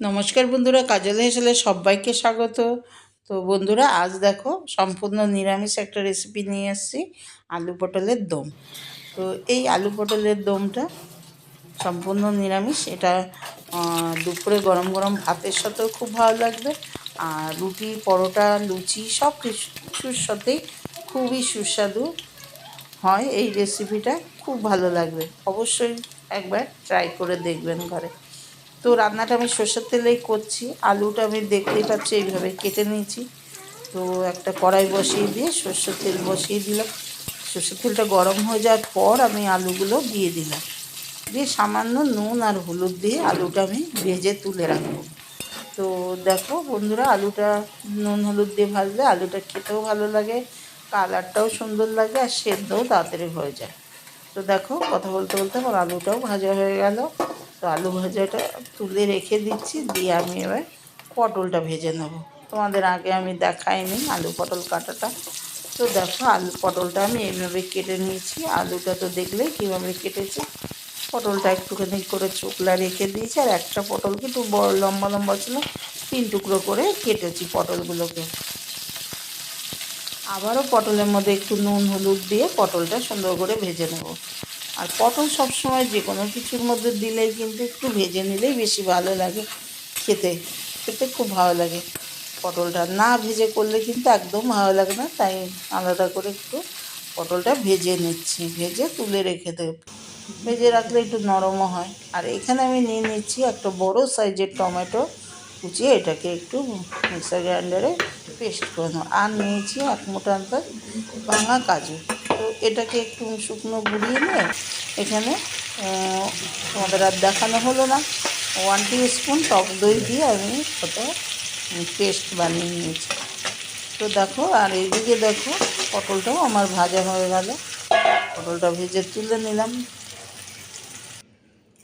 নমস্কার বন্ধুরা, কাজল হেসেলে সবাইকে স্বাগত। তো বন্ধুরা, আজ দেখো, সম্পূর্ণ নিরামিষ একটা রেসিপি নিয়ে এসেছি আলু পটলের দম। তো এই আলু পটলের দমটা সম্পূর্ণ নিরামিষ। এটা দুপুরে গরম গরম ভাতের সাথেও খুব ভালো লাগবে। আর রুটি, পরোটা, লুচি সব কিছুর সাথেই খুবই সুস্বাদু হয় এই রেসিপিটা খুব ভালো লাগবে। অবশ্যই একবার ট্রাই করে দেখবেন ঘরে। তো রান্নাটা আমি সর্ষের তেলেই করছি, আলুটা আমি দেখতেই পাচ্ছি, এইভাবে কেটে নিয়েছি। তো একটা কড়াই বসিয়ে দিয়ে সর্ষের তেল বসিয়ে দিলাম। সর্ষের তেলটা গরম হয়ে যাওয়ার পর আমি আলুগুলো দিয়ে দিলাম। দিয়ে সামান্য নুন আর হলুদ দিয়ে আলুটা আমি ভেজে তুলে রাখব। তো দেখো বন্ধুরা, আলুটা নুন হলুদ দিয়ে ভাজলে আলুটা খেতেও ভালো লাগে, কালারটাও সুন্দর লাগে আর সেদ্ধও তাড়াতাড়ি হয়ে যায়। তো দেখো কথা বলতে বলতে আমার আলুটাও ভাজা হয়ে গেল। তো আলু ভাজাটা তুলে রেখে দিচ্ছি, দিয়ে আমি এবার পটলটা ভেজে নেব। তোমাদের আগে আমি দেখাইনি আলু পটল কাটাটা। তো দেখো, আলু পটলটা আমি এইভাবে কেটে নিয়েছি। আলুটা তো দেখলেই কীভাবে কেটেছি। পটলটা একটুখানি করে চোখলা রেখে দিয়েছি, আর একটা পটলকে একটু বড় লম্বা লম্বা ছিল, তিন টুকরো করে কেটেছি পটলগুলোকে। আবারও পটলের মধ্যে একটু নুন, হলুদ দিয়ে পটলটা সুন্দর করে ভেজে নেব। আর পটল সবসময় যে কোনো কিছুর মধ্যে দিলেই কিন্তু একটু ভেজে নিলেই বেশি ভালো লাগে খেতে। খেতে খুব ভালো লাগে। পটলটা না ভেজে করলে কিন্তু একদম ভালো লাগে না, তাই আলাদা করে একটু পটলটা ভেজে নিচ্ছি। ভেজে তুলে রেখে দেব। ভেজে রাখলে একটু নরমও হয়। আর এখানে আমি নিয়ে নিচ্ছি একটা বড় সাইজের টমেটো কুচিয়ে এটাকে একটু মিক্সার গ্রাইন্ডারে পেস্ট করে নেব। আর নিয়েছি এক মোটা আন্দাজ ভাঙা কাজু। তো এটাকে একটু শুকনো গুঁড়িয়ে নিয়ে এখানে তোমাদের আর দেখানো হলো না। ওয়ান স্পুন টক দই দিয়ে আমি কত পেস্ট বানিয়ে নিয়েছি। তো দেখো, আর এইদিকে দেখো, পটলটাও আমার ভাজা হয়ে গেল। পটলটা ভেজে তুলে নিলাম।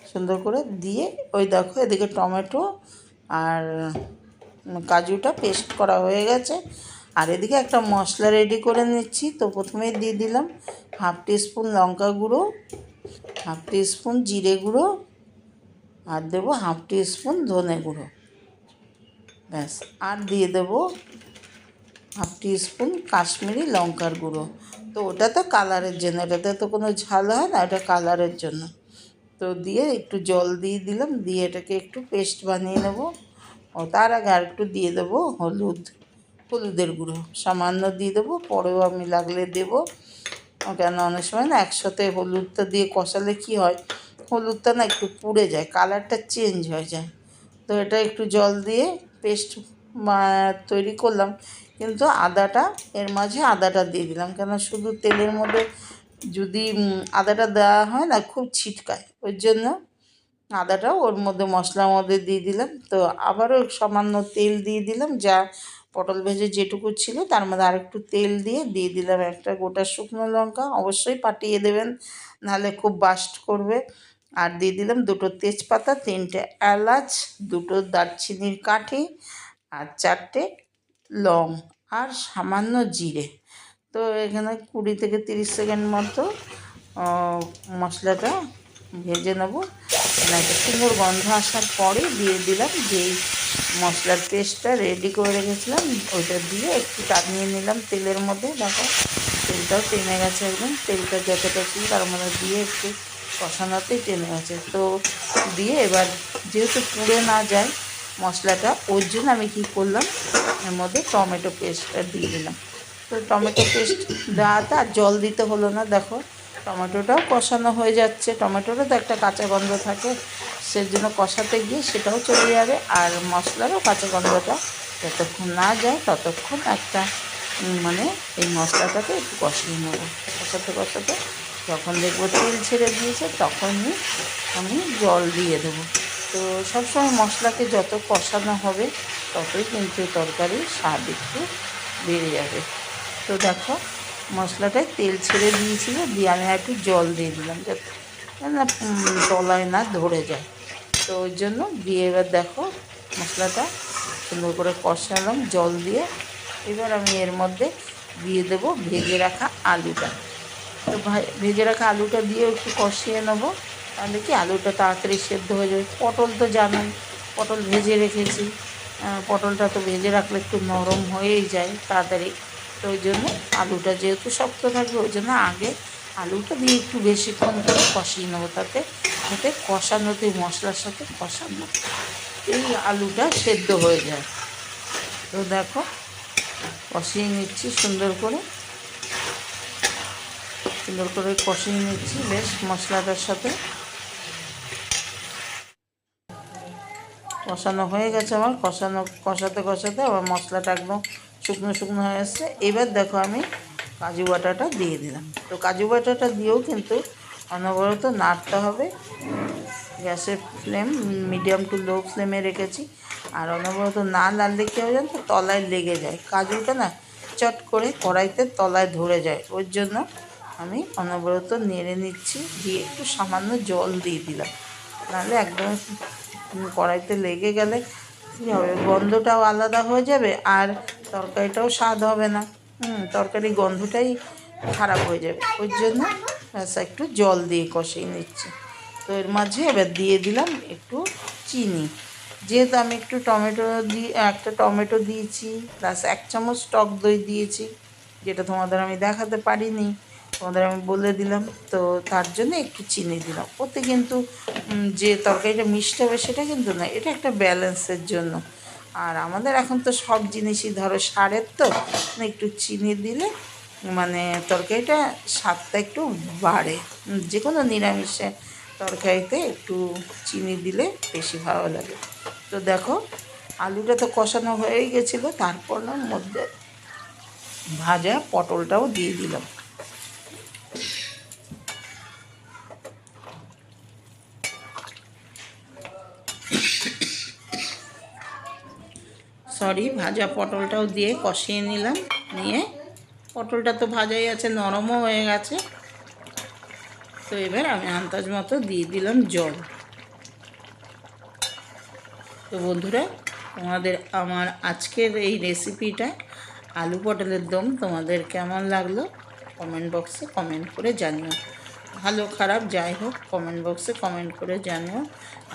সুন্দর করে দিয়ে, ওই দেখো, এদিকে টমেটো আর কাজুটা পেস্ট করা হয়ে গেছে। আর এদিকে একটা মশলা রেডি করে নিচ্ছি। তো প্রথমেই দিয়ে দিলাম হাফ স্পুন লঙ্কা গুঁড়ো, হাফ স্পুন জিরে গুঁড়ো আর দেবো হাফ স্পুন ধনে গুঁড়ো। ব্যাস, আর দিয়ে দেবো হাফ স্পুন কাশ্মীরি লঙ্কার গুঁড়ো। তো ওটা তো কালারের জন্য, এটাতে তো কোনো ঝাল হয় না, এটা কালারের জন্য। তো দিয়ে একটু জল দিয়ে দিলাম, দিয়ে এটাকে একটু পেস্ট বানিয়ে নেব। ও, তার আগে আর একটু দিয়ে দেবো হলুদ। হলুদের গুঁড়ো। সামান্য দিয়ে দেবো, পরেও আমি লাগলে দেবো। কেন অনেক সময় না একসাথে হলুদটা দিয়ে কষালে কি হয়, হলুদটা না একটু পুড়ে যায়, কালারটা চেঞ্জ হয়ে যায়। তো এটা একটু জল দিয়ে পেস্ট তৈরি করলাম, কিন্তু আদাটা, এর মাঝে আদাটা দিয়ে দিলাম। কেন শুধু তেলের মধ্যে যদি আদাটা দেওয়া হয় না, খুব ছিটকায়। ওই জন্য আদাটাও ওর মধ্যে মশলার মধ্যে দিয়ে দিলাম। তো আবারও সামান্য তেল দিয়ে দিলাম, যা পটল ভেজে যেটুকু ছিল, তার মধ্যে আরেকটু তেল দিয়ে দিয়ে দিলাম একটা গোটা শুকনো লঙ্কা। অবশ্যই পাঠিয়ে দেবেন, নাহলে খুব বাস্ট করবে। আর দিয়ে দিলাম দুটো তেজপাতা, তিনটে এলাচ, দুটো দারচিনির কাঠি আর চারটে লং আর সামান্য জিরে। তো এখানে কুড়ি থেকে তিরিশ সেকেন্ড মতো মশলাটা ভেজে নেব। একটা সুন্দর গন্ধ আসার পরে দিয়ে দিলাম যেই মশলার পেস্টটা রেডি করে রেখেছিলাম। ওইটা দিয়ে একটু টানিয়ে নিলাম তেলের মধ্যে, দেখো। তেলটাও টেনে গেছে একদম। তেলটা যতটা ছিল তার মধ্যে দিয়ে একটু কষানোতেই টেনে গেছে। তো দিয়ে এবার যেহেতু পুড়ে না যায় মশলাটা, ওর জন্য আমি কী করলাম? এর মধ্যে টমেটো পেস্টটা দিয়ে দিলাম। তো টমেটো পেস্ট দেওয়াতে আর জল দিতে হলো না, দেখো। টমেটোটাও কষানো হয়ে যাচ্ছে। টমেটোরও তো একটা কাঁচা গন্ধ থাকে। সেই জন্য কষাতে গিয়ে সেটাও চলে যাবে। আর মশলারও কাঁচা গন্ধটা যতক্ষণ না যায় ততক্ষণ একটা মানে এই মশলাটাকে একটু কষিয়ে নেব। কষাতে কষাতে যখন দেখব তেল ছেড়ে দিয়েছে তখনই আমি জল দিয়ে দেবো। তো সবসময় মশলাকে যত কষানো হবে ততই কিন্তু তরকারির স্বাদ একটু বেড়ে যাবে। তো দেখো মশলাটায় তেল ছেড়ে দিয়েছিল, দিয়ে আমি একটু জল দিয়ে দিলাম। যাতে না তলায় না ধরে যায়। তো ওই জন্য। দিয়ে এবার দেখো মশলাটা সুন্দর করে কষালাম জল দিয়ে। এবার আমি এর মধ্যে দিয়ে দেবো ভেজে রাখা আলুটা। তো ভেজে রাখা আলুটা দিয়ে একটু কষিয়ে নেব। তাহলে কি আলুটা তাড়াতাড়ি সেদ্ধ হয়ে যাবে? পটল তো জানেন পটল ভেজে রেখেছি। পটলটা তো ভেজে রাখলে একটু নরম হয়েই যায় তাড়াতাড়ি। তো ওই জন্য আলুটা যেহেতু শক্ত থাকবে, ওই জন্য আগে আলুটা দিয়ে একটু বেশিক্ষণ করে কষিয়ে নেব তাতে। যাতে কষানোতে মশলার সাথে কষানো। এই আলুটা সেদ্ধ হয়ে যায়। তো দেখো, কষিয়ে নিচ্ছি সুন্দর করে। সুন্দর করে কষিয়ে নিচ্ছি, বেশ মশলাটার সাথে। কষানো হয়ে গেছে আমার। কষানো, কষাতে কষাতে আবার মশলাটা একদম শুকনো শুকনো হয়ে এসছে। এবার দেখো আমি কাজু বাটাটা দিয়ে দিলাম। তো কাজু বাটাটা দিয়েও কিন্তু অনবরত নাড়তে হবে। গ্যাসের ফ্লেম, মিডিয়াম টু লো ফ্লেমে রেখেছি। আর অনবরত না নাড়লে কী হবে জানো তলায় লেগে যায়। কাজুটা না চট করে কড়াইতে তলায় ধরে যায়। ওর জন্য আমি অনবরত নেড়ে নিচ্ছি, দিয়ে একটু সামান্য জল দিয়ে দিলাম। নাহলে একদম কড়াইতে লেগে গেলে কী হবে, গন্ধটাও আলাদা হয়ে যাবে আর তরকারিটাও স্বাদ হবে না। হুম তরকারি গন্ধটাই খারাপ হয়ে যাবে। ওই জন্য ব্যাস, একটু জল দিয়ে কষিয়ে নিচ্ছি। তো এর মাঝে এবার দিয়ে দিলাম একটু চিনি। যেহেতু আমি একটু টমেটো দিয়ে, একটা টমেটো দিয়েছি প্লাস এক চামচ টক দই দিয়েছি, যেটা তোমাদের আমি দেখাতে পারিনি, তোমাদের আমি বলে দিলাম। তো তার জন্য একটু চিনি দিলাম। ওতে কিন্তু যে তরকারিটা মিষ্টি হবে সেটা কিন্তু না, এটা একটা ব্যালেন্সের জন্য। আর আমাদের এখন তো সব জিনিসই ধরো সারের তো, একটু চিনি দিলে মানে তরকারিটা স্বাদটা একটু বাড়ে। যে কোনো নিরামিষে তরকারিতে একটু চিনি দিলে বেশি ভালো লাগে। তো দেখো, আলুটা তো কষানো হয়েই গেছিল, তারপর মধ্যে ভাজা পটলটাও দিয়ে দিলাম। সরি, ভাজা পটলটাও দিয়ে কষিয়ে নিলাম, নিয়ে পটলটা তো ভাজাই আছে, নরমও হয়ে গেছে। তো এবার আমি আন্দাজ মতো দিয়ে দিলাম জল। তো বন্ধুরা, তোমাদের আমার আজকের এই রেসিপিটা আলু পটলের দম তোমাদের কেমন লাগল? কমেন্ট বক্সে কমেন্ট করে জানিও। ভালো, খারাপ, যাই হোক, কমেন্ট বক্সে কমেন্ট করে জানিও।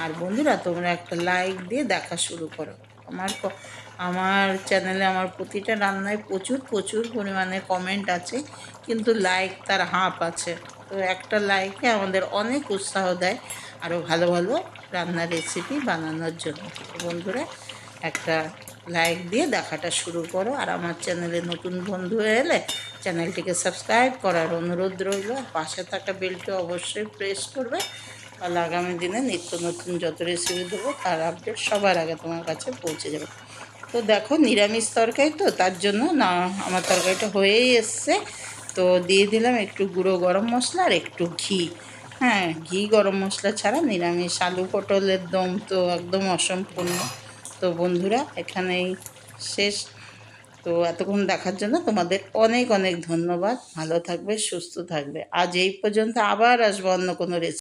আর বন্ধুরা, তোমরা একটা লাইক দিয়ে দেখা শুরু করো। আমার আমার চ্যানেলে আমার প্রতিটা রান্নায় প্রচুর প্রচুর পরিমাণে কমেন্ট আছে, কিন্তু লাইক তার হাঁপ আছে। তো একটা লাইকে আমাদের অনেক উৎসাহ দেয় আরও ভালো ভালো রান্নার রেসিপি বানানোর জন্য। বন্ধুরা, একটা লাইক দিয়ে দেখাটা শুরু করো। আর আমার চ্যানেলে নতুন বন্ধু এলে চ্যানেলটিকে সাবস্ক্রাইব করার অনুরোধ রইল। পাশে থাকা বেলটি অবশ্যই প্রেস করবে। আর আগামী দিনে নিত্য নতুন যত রেসিপি দেবো, তার আপডেট সবার আগে তোমার কাছে পৌঁছে যাবে। তো দেখো, নিরামিষ তরকারি তো, তার জন্য না, আমার তরকারিটা হয়েই এসছে। তো দিয়ে দিলাম একটু গুঁড়ো গরম মশলা আর একটু ঘি। হ্যাঁ ঘি গরম মশলা ছাড়া নিরামিষ। আলু পটলের দম তো একদম অসম্পূর্ণ। তো বন্ধুরা, এখানেই শেষ। তো এতক্ষণ দেখার জন্য তোমাদের অনেক অনেক ধন্যবাদ। ভালো থাকবে, সুস্থ থাকবে। আজ এই পর্যন্ত আবার আসব অন্য কোনো রেসিপি